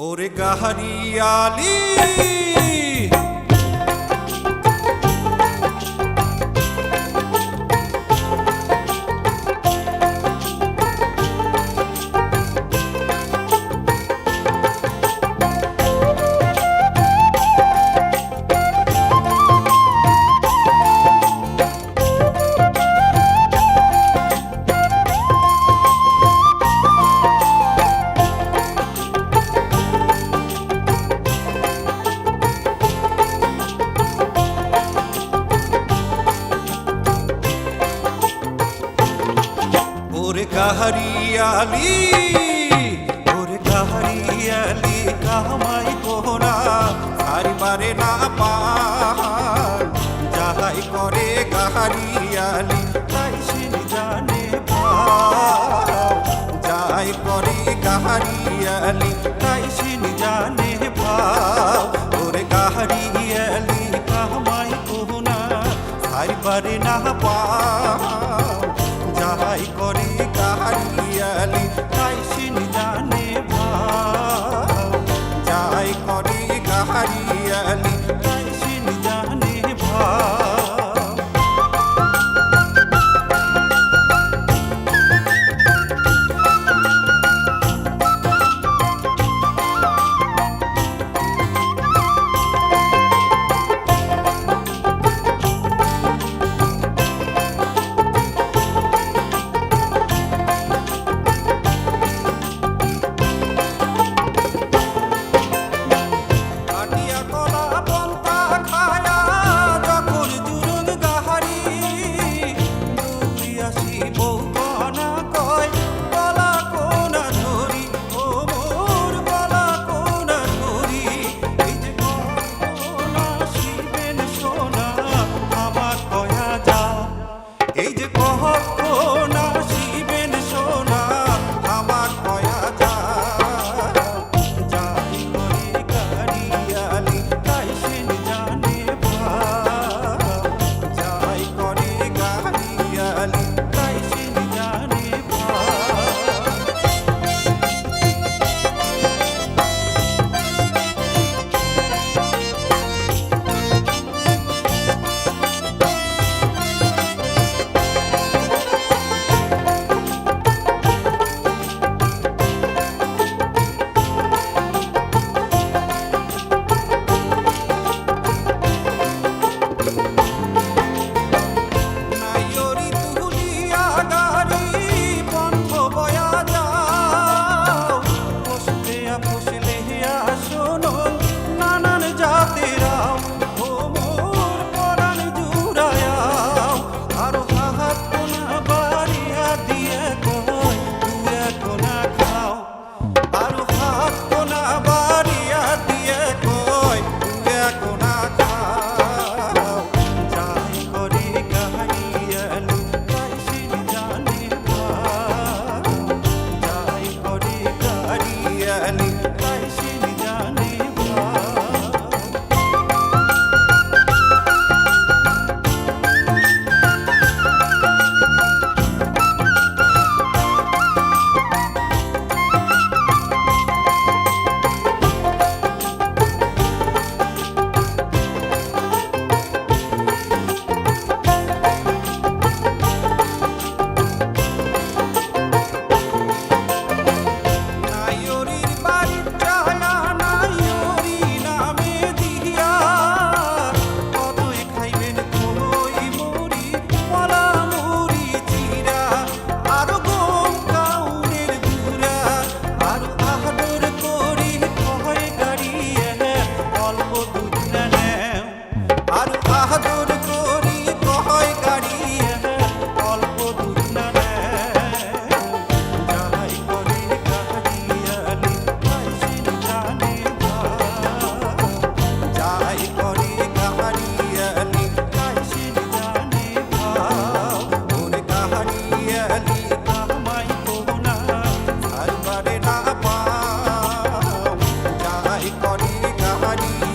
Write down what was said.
ওরে গাহারিয়ালি ওরে কাহারিয়ালি ওরে কাহারিয়ালি কামাই কোহরা সারি পারে না পার যাহাই করে কাহারিয়ালি তাই সে জানে যাই করে কাহারিয়ালি তাই সে জানে ভাব ওরে কাহারিয়ালি কামাই কোহনা সারি পারে না পার যাহাই করি তাহার খেয়ালি তাই সিনি জানে ভাই। যাহাই করি তাহার Thank you.